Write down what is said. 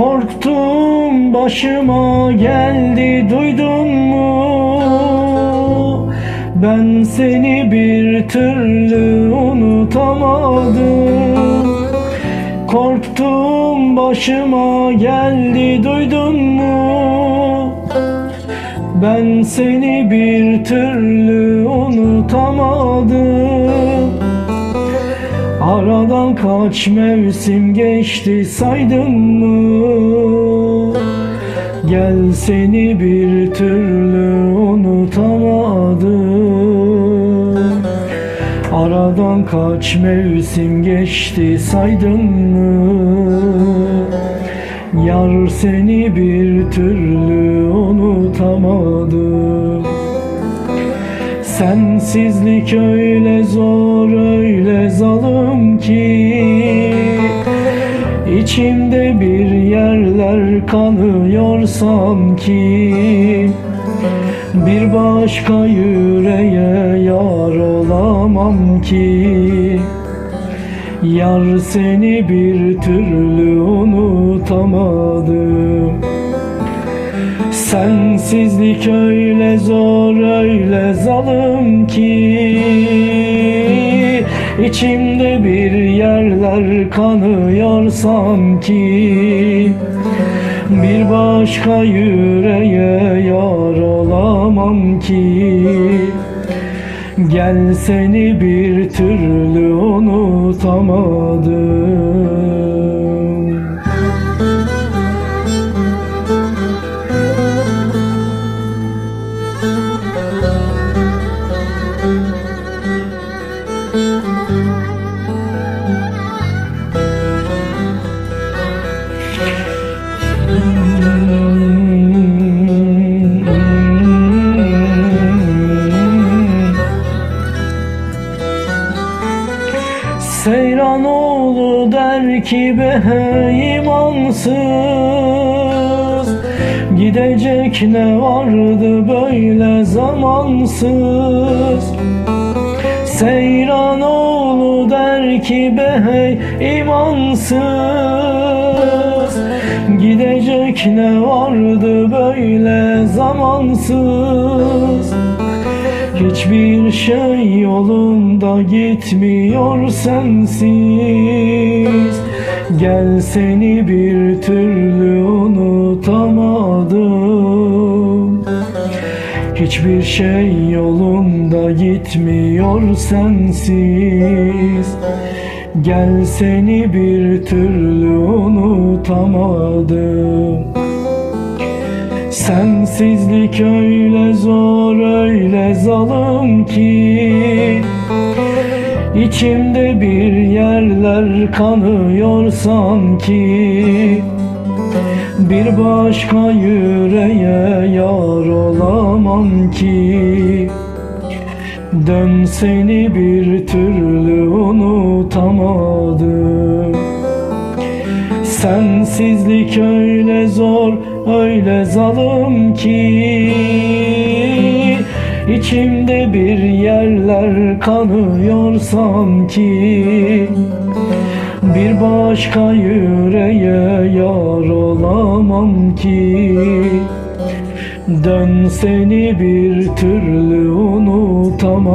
Korktum başıma geldi duydun mu? Ben seni bir türlü unutamadım Korktum başıma geldi duydun mu? Ben seni bir türlü unutamadım Aradan kaç mevsim geçti saydın mı? Gel seni bir türlü unutamadım Aradan kaç mevsim geçti saydın mı? Yar seni bir türlü unutamadım Sensizlik öyle zor öyle zalim ki İçimde bir yerler kanıyor sanki. Bir başka yüreğe yar olamam ki. Yar seni bir türlü unutamadım. Sensizlik öyle zor öyle zalim ki İçimde bir yerler kanıyor sanki. Bir başka yüreğe yar olamam ki. Gel seni bir türlü unutamadım Seyranoğlu der ki be imansız. Gidecek ne vardı böyle zamansız? Seyranoğlu der ki be imansız. Gidecek ne vardı böyle zamansız Hiçbir şey yolunda gitmiyor sensiz. Gel seni bir türlü unutamadım. Hiçbir şey yolunda gitmiyor sensiz. Gel seni bir türlü unutamadım Sensizlik öyle zor öyle zalim ki İçimde bir yerler kanıyor sanki Bir başka yüreğe yar olamam ki Dön seni bir türlü unutamadım Sensizlik öyle zor, öyle zalim ki İçimde bir yerler kanıyor sanki. Bir başka yüreğe yar olamam ki. Dön seni bir türlü unutamadım